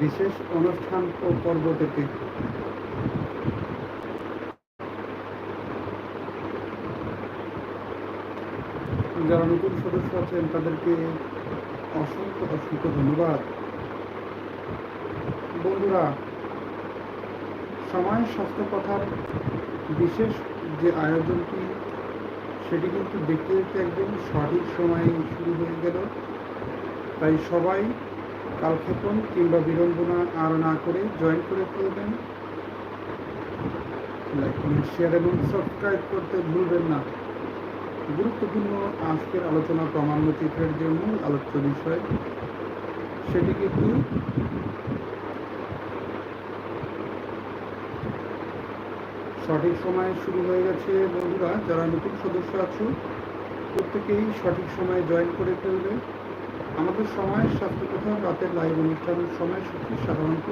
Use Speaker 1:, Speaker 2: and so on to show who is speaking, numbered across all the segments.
Speaker 1: বিশেষ অনুষ্ঠান ও পর্ব থেকে যারা নতুন সদস্য আছেন, তাদেরকে অসংখ্য অসংখ্য ধন্যবাদ। বন্ধুরা, সময় স্বাস্থ্য কথার বিশেষ যে আয়োজনটি, সেটি কিন্তু দেখতে দেখতে একদম সঠিক সময়ে শুরু হয়ে গেল। তাই সবাই কালক্ষেপণ কিংবা বিড়ম্বনা আর না করে জয়েন করে ফেলবেন। শেয়ার এবং সাবস্ক্রাইব করতে ভুলবেন না। গুরুত্বপূর্ণ আজকের আলোচনা প্রামাণ্য চিত্রের যে মূল আলোচ্য বিষয়, সেটি কিন্তু সঠিক সময়ে শুরু হয়ে গেছে। বন্ধুরা, যারা নতুন সদস্য আছো, প্রত্যেকেই সঠিক সময়ে জয়েন করে ফেলবে। আমাদের সময় কথা রাতের লাইভ অনুষ্ঠানের সময়সূচি সাধারণত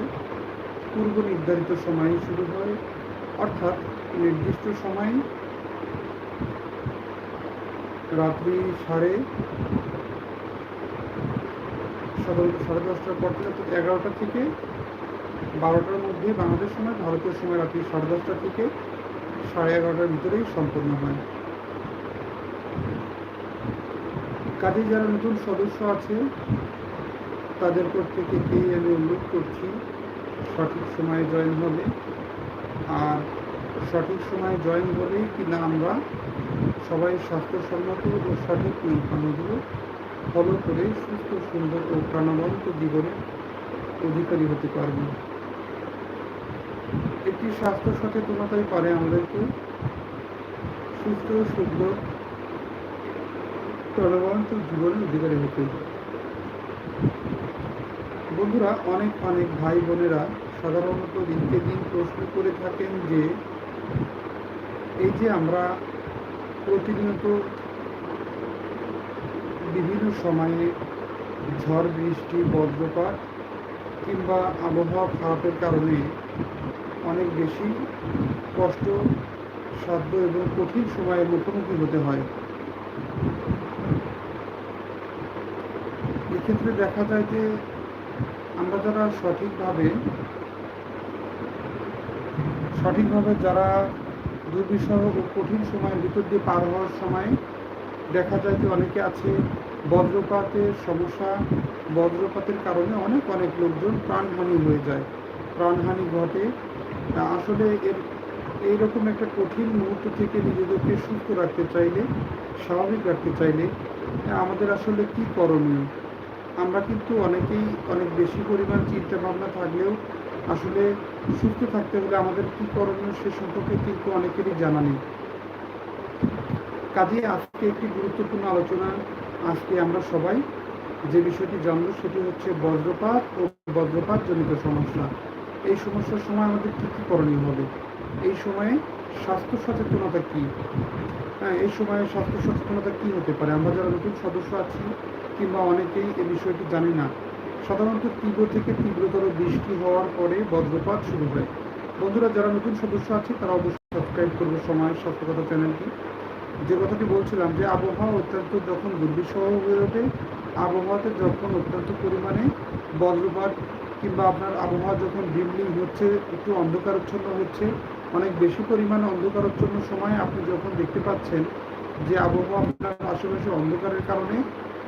Speaker 1: পূর্ব নির্ধারিত সময়ে শুরু হয়। অর্থাৎ নির্দিষ্ট সময় রাত্রি সাড়ে সাধারণত সাড়ে দশটার পর থেকে অর্থাৎ এগারোটা থেকে বারোটার মধ্যে বাংলাদেশ সময়, ভারতীয় সময় রাত্রি সাড়ে দশটা থেকে সাড়ে এগারোটার ভিতরেই সম্পন্ন হয়। কাজে যারা নতুন সদস্য আছে তাদের প্রত্যেকেকেই আমি অনুরোধ করছি, সঠিক সময়ে জয়েন হবে। আর সঠিক সময়ে জয়েন হলেই কিনা আমরা সবাই স্বাস্থ্যসম্মত ও সঠিক নিয়মকানুনগুলো ফলো করে সুস্থ, সুন্দর ও প্রাণবন্ত জীবনের অধিকারী হতে পারব। একটি স্বাস্থ্য সচেতনতাই পারে আমাদেরকে। সুস্থ, সুন্দর প্রাণবন্ত জীবনের অধিকারী হতে বন্ধুরা, অনেক অনেক ভাই বোনেরা সাধারণত দিনকে দিন প্রশ্ন করে থাকেন যে, এই যে আমরা প্রতিনিয়ত বিভিন্ন সময়ে ঝড়, বৃষ্টি, বজ্রপাত কিংবা আবহাওয়া খারাপের কারণে অনেক বেশি কষ্ট, সাধ্য এবং কঠিন সময়ের মুখোমুখি হতে হয়। এক্ষেত্রে দেখা যায় যে আমরা যারা সঠিকভাবে সঠিকভাবে যারা দুর্বিষহ ও কঠিন সময়ের ভিতর দিয়ে পার হওয়ার সময় দেখা যায় যে অনেকে আছে বজ্রপাতের সমস্যা। বজ্রপাতের কারণে অনেক অনেক লোকজন প্রাণহানি হয়ে যায়। প্রাণহানি ঘটে। আসলে এর, এইরকম একটা কঠিন মুহূর্ত থেকে নিজেদেরকে সুস্থ রাখতে চাইলে, স্বাভাবিক রাখতে চাইলে, আমাদের আসলে কি করণীয়? আমরা কিন্তু অনেকেই অনেক বেশি পরিমাণ চিন্তা ভাবনা থাকলেও আসলে সুস্থ থাকতে হলে আমাদের কি করণীয় সে সম্পর্কে কিন্তু অনেকেরই জানা নেই। কাজে আজকে একটি গুরুত্বপূর্ণ আলোচনা আজকে আমরা সবাই যে বিষয়টি জানব সেটি হচ্ছে বজ্রপাত ও বজ্রপাত জনিত সমস্যা। এই সমস্যার সময় আমাদের কী কী করণীয় হবে? এই সময়ে স্বাস্থ্য সচেতনতা কী? হ্যাঁ এই সময়ে স্বাস্থ্য সচেতনতা কী হতে পারে? আমরা যারা নতুন সদস্য আছি কিংবা অনেকেই এ বিষয়টি জানি না। সাধারণত তীব্র থেকে তীব্রতর বৃষ্টি হওয়ার পরে বজ্রপাত শুরু হয়। বন্ধুরা, যারা নতুন সদস্য আছে, তারা অবশ্যই সাবস্ক্রাইব করবে সময়, স্বাস্থ্যকতা চ্যানেলটি। যে কথাটি বলছিলাম যে, আবহাওয়া অত্যন্ত যখন দুর্বিষহ হয়ে ওঠে, আবহাওয়াতে যখন অত্যন্ত পরিমাণে বজ্রপাত কিংবা আপনার আবহাওয়া যখন ডিমলিং হচ্ছে, একটু অন্ধকারচ্ছন্ন হচ্ছে, অনেক বেশি পরিমাণে অন্ধকারচ্ছন্ন সময় আপনি যখন দেখতে পাচ্ছেন যে, আবহাওয়া আপনার আশেপাশে অন্ধকারের কারণে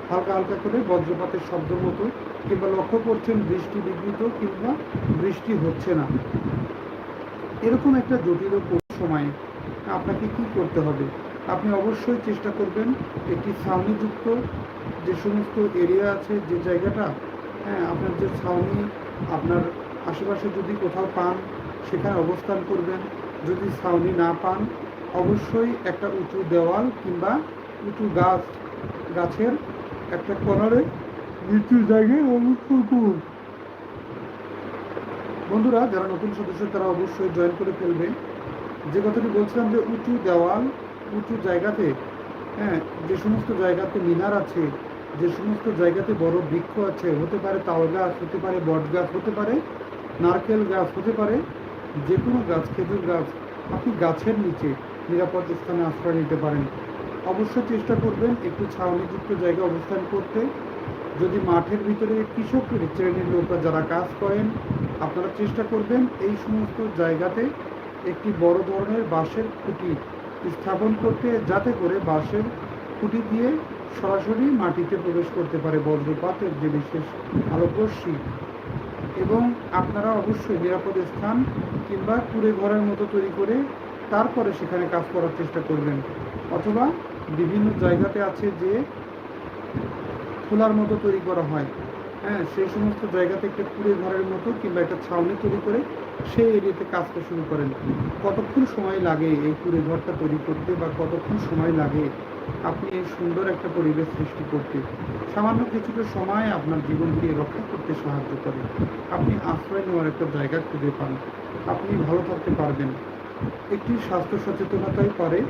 Speaker 1: হালকা হালকা করে বজ্রপাতের শব্দ মতো কিংবা লক্ষ্য করছেন বৃষ্টি বিঘ্নিত কিংবা বৃষ্টি হচ্ছে না। এরকম একটা জটিল সময়ে আপনাকে কি করতে হবে? আপনি অবশ্যই চেষ্টা করবেন একটি ছাউনিযুক্ত যে সমস্ত এরিয়া আছে, যে জায়গাটা হ্যাঁ আপনার যে ছাউনি, আপনার আশেপাশে যদি কোথাও পান, সেখানে অবস্থান করবেন। যদি ছাউনি না পান, অবশ্যই একটা উঁচু দেওয়াল কিংবা উঁচু গাছ, গাছের একটা কর্নারে নিচু জায়গায় অবস্থান করুন বন্ধুরা, যারা নতুন সদস্য, তারা অবশ্যই জয়েন করে ফেলবে যে কথাটি বলছিলাম যে উঁচু দেওয়াল, উঁচু জায়গাতে হ্যাঁ যে সমস্ত জায়গাতে মিনার আছে, যে সমস্ত জায়গাতে বড় বৃক্ষ আছে, হতে পারে তাল গাছ, হতে পারে বট গাছ, হতে পারে নারকেল গাছ, হতে পারে যে কোনো গাছ, খেজুর গাছ, আপনি গাছের নিচে নিরাপদ স্থানে আশ্রয় নিতে পারেন। অবশ্যই চেষ্টা করবেন একটু ছাউনিযুক্ত জায়গায় অবস্থান করতে। যদি মাঠের ভিতরে কৃষকের শ্রেণির লোকরা যারা কাজ করেন, আপনারা চেষ্টা করবেন এই সমস্ত জায়গাতে একটি বড় ধরনের বাঁশের খুঁটি স্থাপন করতে, যাতে করে বাঁশের খুঁটি দিয়ে সরাসরি মাটিতে প্রবেশ করতে পারে বজ্রপাতের যে বিশেষ আলোকরশ্মি। এবং আপনারা অবশ্যই নিরাপদ স্থান কিংবা কুড়ে ঘরের মতো তৈরি করে তারপরে সেখানে কাজ করার চেষ্টা করবেন। অথবা বিভিন্ন জায়গাতে আছে যে খোলার মতো তৈরি করা হয়। হ্যাঁ সেই সমস্ত জায়গাতে একটা কুড়ে ঘরের মতো কিংবা একটা ছাউনি তৈরি করে সেই এরিয়াতে কাজটা শুরু করেন। কতক্ষণ সময় লাগে এই কুড়ে ঘরটা তৈরি করতে বা কতক্ষণ সময় লাগে আপনি এই সুন্দর একটা পরিবেশ সৃষ্টি করতে? সামান্য কিছুটা সময় আপনার জীবনকে রক্ষা করতে সাহায্য করে। আপনি আশ্রয় নেওয়ার একটা জায়গা খুঁজে পান। আপনি ভালো থাকতে পারবেন। একটি স্বাস্থ্য সচেতনতাই পারে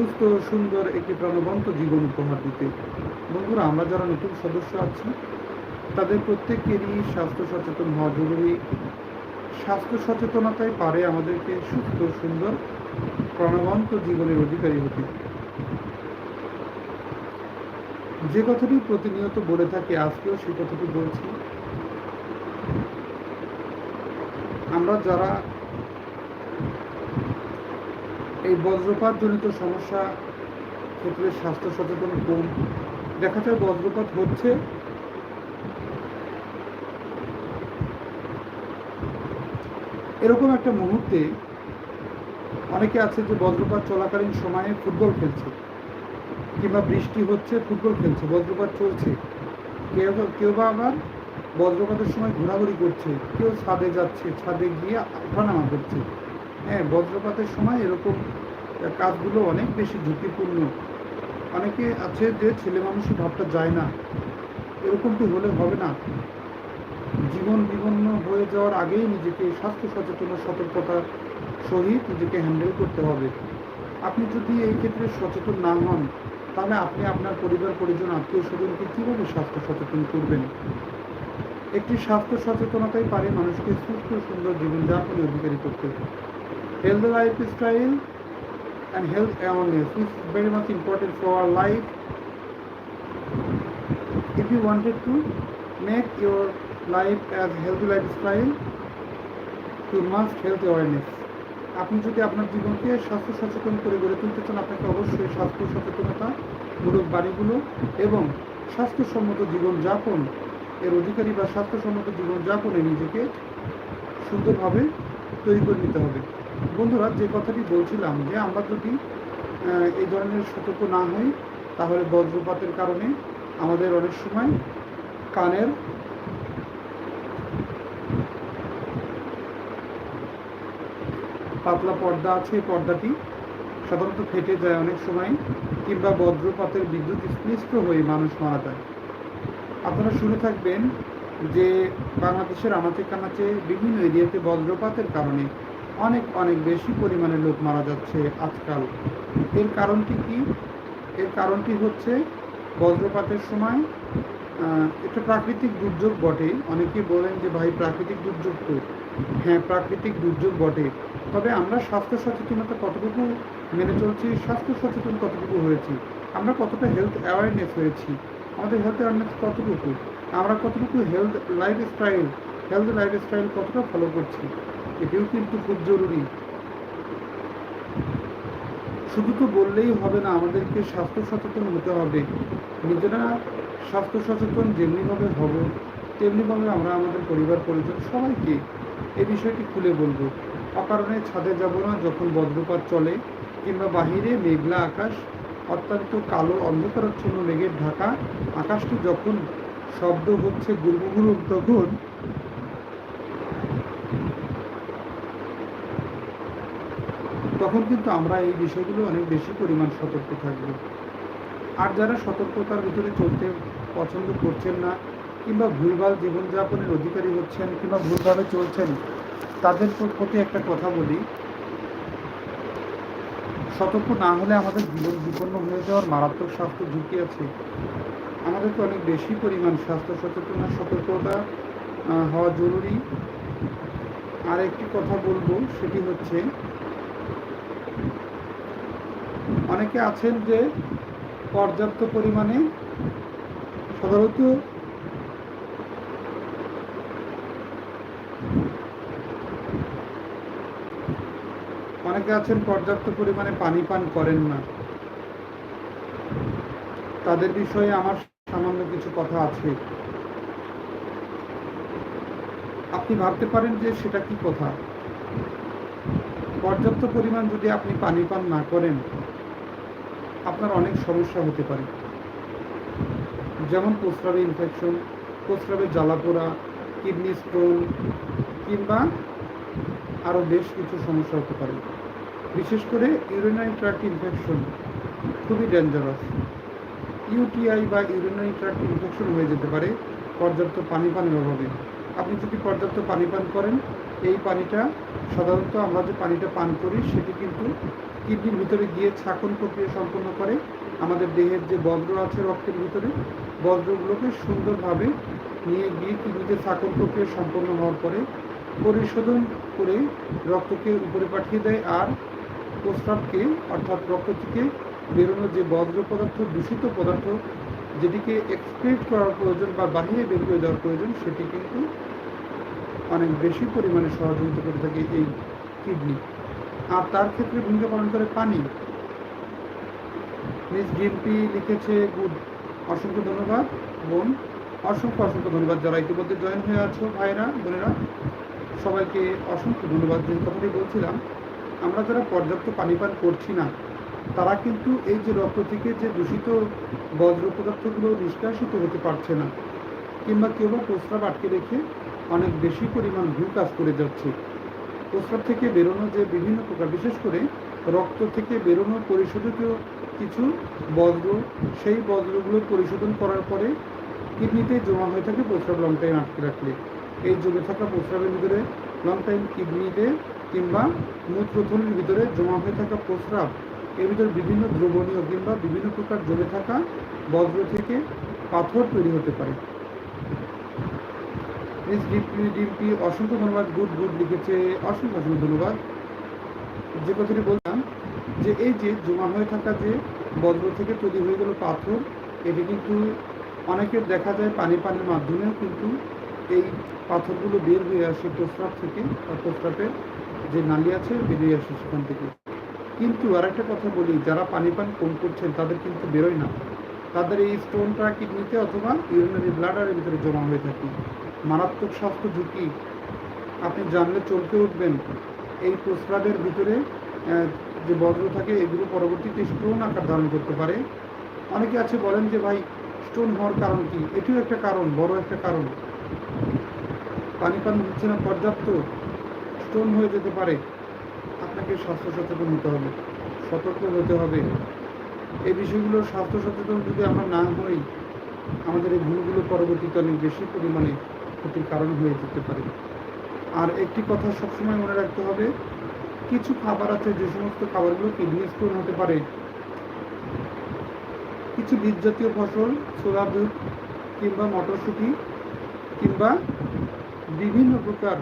Speaker 1: সুস্থ, সুন্দর একটি প্রাণবন্ত জীবন উপহার দিতে। বন্ধুরা, আমরা যারা নতুন সদস্য আছি, তাদের প্রত্যেকেরই স্বাস্থ্য সচেতন হওয়া জরুরি। স্বাস্থ্য সচেতনতাই পারে আমাদেরকে সুস্থ, সুন্দর, প্রাণবন্ত জীবনের অধিকারী হতে। যে কথাটি প্রতিনিয়ত বলে থাকি আজকেও সেই কথাটি বলছি। আমরা যারা এই বজ্রপাত জনিত সমস্যা ক্ষেত্রে স্বাস্থ্য সচেতন কম দেখা যায় বজ্রপাত হচ্ছে। এরকম একটা মুহূর্তে অনেকে আছে যে বজ্রপাত চলাকালীন সময়ে ফুটবল খেলছে, কিংবা বৃষ্টি হচ্ছে, ফুটবল খেলছে, বজ্রপাত চলছে। কেউ কেউ বা আবার বজ্রপাতের সময় ঘোরাঘুরি করছে, কেউ ছাদে যাচ্ছে, ছাদে গিয়ে ওঠানামা করছে। হ্যাঁ বজ্রপাতের সময় এরকম কাজগুলো অনেক বেশি ঝুঁকিপূর্ণ। অনেকে আছে যে ছেলে মানুষই ভাবটা যায় না। এরকম এরকমটি হলে হবে না। জীবন বিপন্ন হয়ে যাওয়ার আগেই নিজেকে স্বাস্থ্য সচেতন সতর্কতার সহিত নিজেকে হ্যান্ডেল করতে হবে। আপনি যদি এই ক্ষেত্রে সচেতন না হন, তাহলে আপনি আপনার পরিবার, পরিজন, আত্মীয় স্বজনকে কীভাবে স্বাস্থ্য সচেতন করবেন? একটি স্বাস্থ্য সচেতনতাই পারে মানুষকে সুস্থ সুন্দর জীবনযাপনের অধিকারী করতে। Healthy lifestyle and health awareness which is very much important for our life if you wanted to make your life as healthy lifestyle you must health awareness আপনি যদি আপনার জীবনকে স্বাস্থ্য সচেতন করে গড়ে তুলতে চান আপনাকে অবশ্যই স্বাস্থ্য সচেতনতা মূলক বাড়িগুলো এবং স্বাস্থ্যসম্মত জীবনযাপন এর অধিকারী বা স্বাস্থ্যসম্মত জীবনযাপনে নিজেকে সুন্দরভাবে তৈরি করে নিতে হবে বন্ধুরা, যে কথাটি বলছিলাম যে আমরা যদি এই ধরনের সতর্ক না হই, তাহলে বজ্রপাতের কারণে আমাদের অনেক সময় কানের পাতলা পর্দা আছে পর্দাটি সাধারণত ফেটে যায় অনেক সময় কিংবা বজ্রপাতের বিদ্যুৎ স্পৃষ্ট হয়ে মানুষ মারা যায়। আপনারা শুনে থাকবেন যে বাংলাদেশের আনাচে কানাচে বিভিন্ন এরিয়াতে বজ্রপাতের কারণে অনেক অনেক বেশি পরিমাণে লোক মারা যাচ্ছে আজকাল। এর কারণটি কি? এর কারণটি হচ্ছে বজ্রপাতের সময় এটা প্রাকৃতিক দুর্যোগ বটে। অনেকে বলেন যে, ভাই, প্রাকৃতিক দুর্যোগ তো। হ্যাঁ প্রাকৃতিক দুর্যোগ বটে। তবে আমরা স্বাস্থ্য সচেতনতা কতটুকু মেনে চলছি, স্বাস্থ্য সচেতন কতটুকু হয়েছি, আমরা কতটা হেলথ অ্যাওয়ারনেস হয়েছি, আমাদের হেলথ অ্যাওয়ারনেস কতটুকু, আমরা কতটুকু হেলথ লাইফস্টাইল হেলথ লাইফস্টাইল কতটা ফলো করছি এটিও কিন্তু খুব জরুরি। শুধু তো বললেই হবে না, আমাদেরকে স্বাস্থ্য সচেতন হতে হবে। নিজেরা স্বাস্থ্য সচেতন যেমনিভাবে হব, তেমনিভাবে আমরা আমাদের পরিবার, পরিজন সবাইকে এই বিষয়টি খুলে বলব। অকারণে ছাদে যাব না যখন বজ্রপাত চলে, কিংবা বাহিরে মেঘলা আকাশ, অত্যন্ত কালো অন্ধকারাচ্ছন্ন মেঘের ঢাকা। আকাশটি যখন শব্দ হচ্ছে গুরুগুরু তখন তখন কিন্তু আমরা এই বিষয়গুলো অনেক বেশি পরিমাণ সতর্ক থাকব। আর যারা সতর্কতার ভিতরে চলতে পছন্দ করছেন না, কিংবা ভুলভাল জীবনযাপনের অধিকারী হচ্ছেন, কিংবা ভুলভাবে চলছেন, তাদের প্রতি একটা কথা বলি। সতর্ক না হলে আমাদের জীবন বিপন্ন হয়ে যাওয়ার মারাত্মক স্বাস্থ্য ঝুঁকি আছে। আমাদেরকে অনেক বেশি পরিমাণ স্বাস্থ্য সচেতন সতর্কতা হওয়া জরুরি। আর একটি কথা বলব, সেটি হচ্ছে অনেকে আছেন যে পর্যাপ্ত পরিমাণে সাধারণত অনেকে আছেন পর্যাপ্ত পরিমাণে পানি পান করেন না। তাদের বিষয়ে আমার সামান্য কিছু কথা আছে। আপনি ভাবতে পারেন যে সেটা কি কথা? পর্যাপ্ত পরিমাণ যদি আপনি পানি পান না করেন আপনার অনেক সমস্যা হতে পারে। যেমন প্রস্রাবে ইনফেকশন প্রস্রাবে জ্বালাপোড়া কিডনি স্টোন কিংবা আরও বেশ কিছু সমস্যা হতে পারে। বিশেষ করে ইউরিনারি ট্র্যাক্ট ইনফেকশন খুবই ডেঞ্জারাস ইউটিআই বা ইউরিনারি ট্র্যাক্ট ইনফেকশন হয়ে যেতে পারে পর্যাপ্ত পানি পানের অভাবে। আপনি যদি পর্যাপ্ত পানি পান করেন, এই পানিটা সাধারণত আমরা যে পানিটা পান করি, সেটি কিন্তু কিডনির ভিতরে গিয়ে ছাকন প্রক্রিয়া সম্পন্ন করে। আমাদের দেহের যে বজ্র আছে রক্তের ভিতরে বজ্রগুলোকে সুন্দরভাবে নিয়ে গিয়ে কিডনিতে ছাকন প্রক্রিয়া সম্পন্ন হওয়ার পরে পরিশোধন করে রক্তকে উপরে পাঠিয়ে দেয় আর প্রস্রাবকে, অর্থাৎ রক্ত থেকে বেরোনো যে বজ্র পদার্থ, দূষিত পদার্থ, যেটিকে এক্সক্রিট করার প্রয়োজন বা বাহিরে বের করে দেওয়ার প্রয়োজন, সেটি কিন্তু অনেক বেশি পরিমাণে সহযোগিতা করে থাকে এই কিডনি। আর তার ক্ষেত্রে ভূমিকা পালন করে পানি। মিস ডিএমপি লিখেছে, গুড, অসংখ্য ধন্যবাদ, বোন, অসংখ্য অসংখ্য ধন্যবাদ যারা ইতিমধ্যে জয়েন হয়ে আছো ভাইরা বোনেরা। সবাইকে অসংখ্য ধন্যবাদ যে কথাটি বলছিলাম। আমরা যারা পর্যাপ্ত পানি পান করছি না, তারা কিন্তু এই যে রক্ত থেকে যে দূষিত বজ্র পদার্থগুলো নিষ্কাশিত হতে পারছে না, কিংবা কেউ বা প্রস্রাব আটকে রেখে অনেক বেশি পরিমাণ ভুল কাজ করে যাচ্ছে। প্রস্রাব থেকে বেরোনো যে বিভিন্ন প্রকার, বিশেষ করে রক্ত থেকে বেরোনো পরিশোধিত কিছু বজ্র সেই বজ্রগুলো পরিশোধন করার পরে কিডনিতে জমা হয়ে থাকে প্রস্রাব লং টাইম আটকে রাখলে। এই জমে থাকা প্রস্রাবের ভিতরে লং টাইম কিডনিতে কিংবা মূত্রথলির ভিতরে জমা হয়ে থাকা প্রস্রাব, এর ভিতরে বিভিন্ন দ্রবণীয় কিংবা বিভিন্ন প্রকার জমে থাকা বজ্র থেকে পাথর তৈরি হতে পারে। মিস ডিপি ডিম্পি অসংখ্য ধন্যবাদ, গুড গুড লিখেছে, অসংখ্য অসংখ্য ধন্যবাদ। যে কথাটি বললাম, যে এই যে জমা হয়ে থাকা যে বজ্র থেকে তৈরি হয়ে গেল পাথর, এটি কিন্তু অনেকের দেখা যায় পানি পানির মাধ্যমেও কিন্তু এই পাথরগুলো বের হয়ে আসে প্রস্রাব থেকে, বা প্রস্রাবের যে নালী আছে, বেরিয়ে আসে সেখান থেকে। কিন্তু আরেকটা কথা বলি, যারা পানি পান কম করছেন, তাদের কিন্তু বেরোয় না। তাদের এই স্টোনটা কিডনিতে অথবা ইউরিনারি ব্লাডারের ভিতরে জমা হয়ে থাকে। মারাত্মক স্বাস্থ্য ঝুঁকি। আপনি জানলে চলতে উঠবেন। এই প্রস্রাবের ভিতরে যে বজ্র থাকে, এগুলো পরবর্তীতে স্টোন আকার ধারণ করতে পারে। অনেকে আছে বলেন যে, ভাই স্টোন হওয়ার কারণ কি? এটিও একটা কারণ, বড় একটা কারণ। পানি পান হচ্ছে না পর্যাপ্ত। স্টোন হয়ে যেতে পারে। আপনাকে স্বাস্থ্য সচেতন হতে হবে, সতর্ক হতে হবে। এই বিষয়গুলো স্বাস্থ্য সচেতন যদি আমরা না হই, আমাদের এই ভুলগুলো পরবর্তীতে অনেক বেশি পরিমাণে ক্ষতির কারণ হয়ে যেতে পারে। আর একটি কথা সবসময় মনে রাখতে হবে, কিছু খাবার আছে যে সমস্ত খাবারগুলো কিডনি স্টোন হতে পারে। কিছু বীজ জাতীয় ফসল ছোলা দুধ কিংবা মটরশুঁটি কিংবা বিভিন্ন প্রকার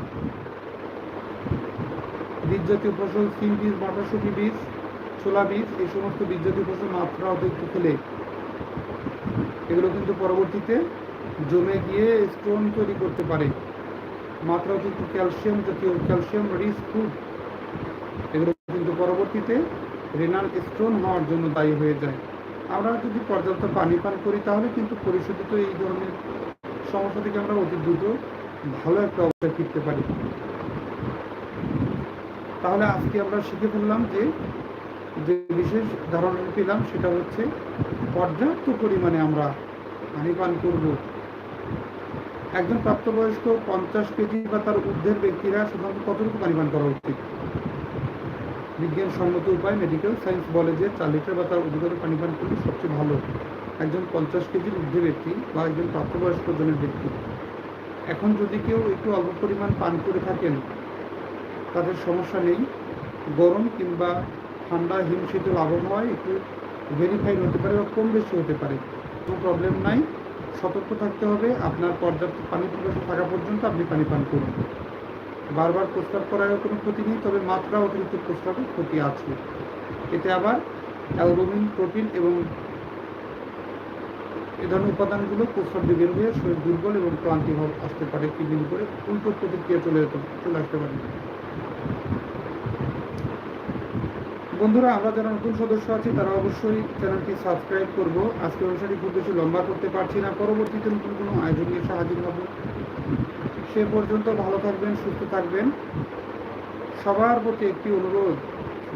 Speaker 1: বীজ জাতীয় ফসল, সিম বীজ, মটরশুঁটি বীজ, ছোলা বীজ, এই সমস্ত বীজ জাতীয় ফসল মাত্রা অতিরিক্ত খেলে। এগুলো কিন্তু পরবর্তীতে জমে গিয়ে স্টোন তৈরি করতে পারে। মাত্রা অতিরিক্ত ক্যালসিয়াম জাতীয় ক্যালসিয়াম রিচ ফুড এগুলো কিন্তু পরবর্তীতে রেনাল স্টোন হওয়ার জন্য দায়ী হয়ে যায়। আমরা যদি পর্যাপ্ত পানি পান করি, তাহলে কিন্তু পরিশোধিত এই ধরনের সমস্যা থেকে আমরা অতি দ্রুত ভালো একটা অবস্থায় ফিরতে পারি। তাহলে আজকে আমরা শিখে ফেললাম যে যে বিশেষ ধারণা পেলাম সেটা হচ্ছে, পর্যাপ্ত পরিমাণে আমরা পানি পান করব। একজন প্রাপ্তবয়স্ক পঞ্চাশ কেজি বা তার ঊর্ধ্বের ব্যক্তিরা সাধারণত কতটুকু পান করা উচিত? বিজ্ঞানসম্মত উপায় মেডিকেল সায়েন্স বলে যে চার লিটার বা তার অধিকতর পানি পান করলে সবচেয়ে ভালো। একজন পঞ্চাশ কেজির ঊর্ধ্বে ব্যক্তি বা একজন প্রাপ্তবয়স্ক জনের ব্যক্তি। এখন যদি কেউ একটু অল্প পরিমাণ পান করে থাকেন, তাদের সমস্যা নেই। গরম কিংবা ঠান্ডা, হিমশীতল আবহাওয়ায় একটু ভেরিফাইড হতে পারে বা কম বেশি হতে পারে। কোনো প্রবলেম নাই। সতর্ক থাকতে হবে। আপনার পর্যাপ্ত পানি থাকা পর্যন্ত আপনি পানি পান করুন। বারবার প্রস্তাব করারও কোনো ক্ষতি নেই, তবে মাত্রা অতিরিক্ত প্রস্রাবের ক্ষতি আছে। এতে আবার অ্যালবুমিন, প্রোটিন এবং এ ধরনের উপাদানগুলো প্রস্রাব দিয়ে বের হয়ে শরীর দুর্বল এবং ক্লান্তি আসতে পারে। কিডনির উপরে উল্টো প্রতিক্রিয়া চলে যেতে চলে আসতে পারে। বন্ধুরা, আমরা যারা নতুন সদস্য আছি, তারা অবশ্যই চ্যানেলটি সাবস্ক্রাইব করব। আজকে অনুষ্ঠানটি খুব বেশি লম্বা করতে পারছি না। পরবর্তীতে নতুন কোনো আয়োজন নিয়ে হাজির হব সে পর্যন্ত ভালো থাকবেন, সুস্থ থাকবেন। সবার প্রতি একটি অনুরোধ,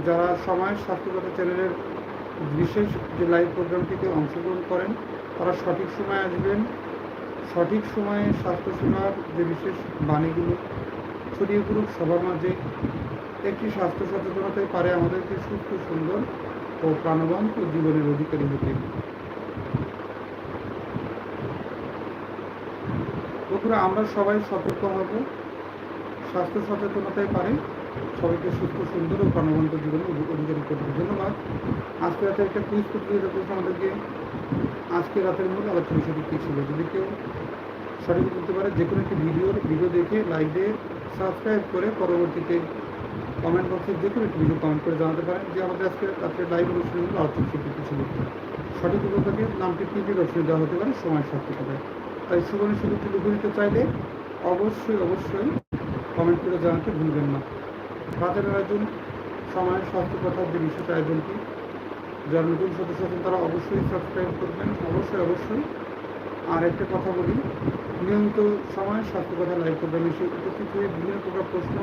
Speaker 1: যারা সময় স্বাস্থ্যগত চ্যানেলের বিশেষ যে লাইভ প্রোগ্রামটিতে অংশগ্রহণ করেন, তারা সঠিক সময় আসবেন। সঠিক সময়ে স্বাস্থ্যসেবার যে বিশেষ বাণীগুলো, ছড়িয়ে পড়ুক সবার মাঝে। একটি স্বাস্থ্য সচেতনতায় পারে আমাদেরকে সুস্থ, সুন্দর ও প্রাণবন্ত জীবনের অধিকারী হতে। বন্ধুরা, আমরা সবাই সতর্ক হব। স্বাস্থ্য সচেতনতাই পারে। সবাইকে সুস্থ, সুন্দর ও প্রাণবন্ত জীবনের অধিকারী করতে ধন্যবাদ। আজকে রাতে একটা কুইজ প্রতিযোগিতা করেছে আমাদেরকে। আজকে রাতের মূল আলোচনা বিষয়টি কী ছিল? যদি কেউ সঠিক করতে পারে যে কোনো একটি ভিডিওর ভিডিও দেখে লাইক দিয়ে সাবস্ক্রাইব করে পরবর্তীতে কমেন্ট বক্সে যে কোনো একটি কমেন্ট করে জানাতে পারেন যে আমাদের আজকে রাত্রে লাইভ অনুষ্ঠানগুলো আলোচনা শিল্পী কী ছিল সঠিক থেকে, নামটি টিভির অপশনে দেওয়া হতে পারে, সময় সার্থকতায় তাই সুবর্ণ সুযোগটি লুকে দিতে চাইলে অবশ্যই অবশ্যই কমেন্ট করে জানাতে ভুলবেন না। রাতের আয়োজন সময়ের স্বাস্থ্য কথার যে বিশেষ আয়োজনটি যারা নতুন সদস্য আছেন তারা অবশ্যই সাবস্ক্রাইব করবেন, অবশ্যই অবশ্যই। আর একটা কথা বলি, নিয়মিত সময়, স্বাস্থ্য কথা লাইভ করবেন এসে উপস্থিত হয়ে বিভিন্ন প্রকার প্রশ্ন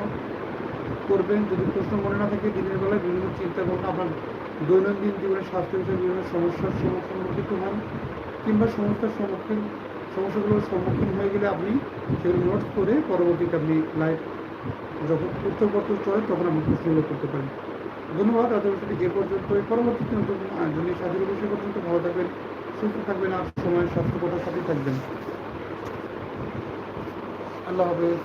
Speaker 1: করবেন, যদি প্রশ্ন মনে না থাকে, দিনের বেলায় বিভিন্ন চিন্তা ভাবনা আপনার দৈনন্দিন জীবনে স্বাস্থ্য বিষয়ে বিভিন্ন সমস্যার সম্মুখীন হন কিংবা সমস্যার সম্মুখীন, সমস্যাগুলোর সম্মুখীন হয়ে গেলে আপনি সেগুলো নোট করে পরবর্তীতে আপনি লাইভ যখন উত্তরপত্র চলে, তখন আপনি প্রশ্নগুলো করতে পারেন। ধন্যবাদ রাতের বিষয়টি এ পর্যন্ত পরবর্তীতে আয়োজনে সাজির বিষয় পর্যন্ত ভালো থাকবেন, সুস্থ থাকবেন আর সময় স্বাস্থ্য কথার সাথেই থাকবেন। আল্লাহ হাফেজ।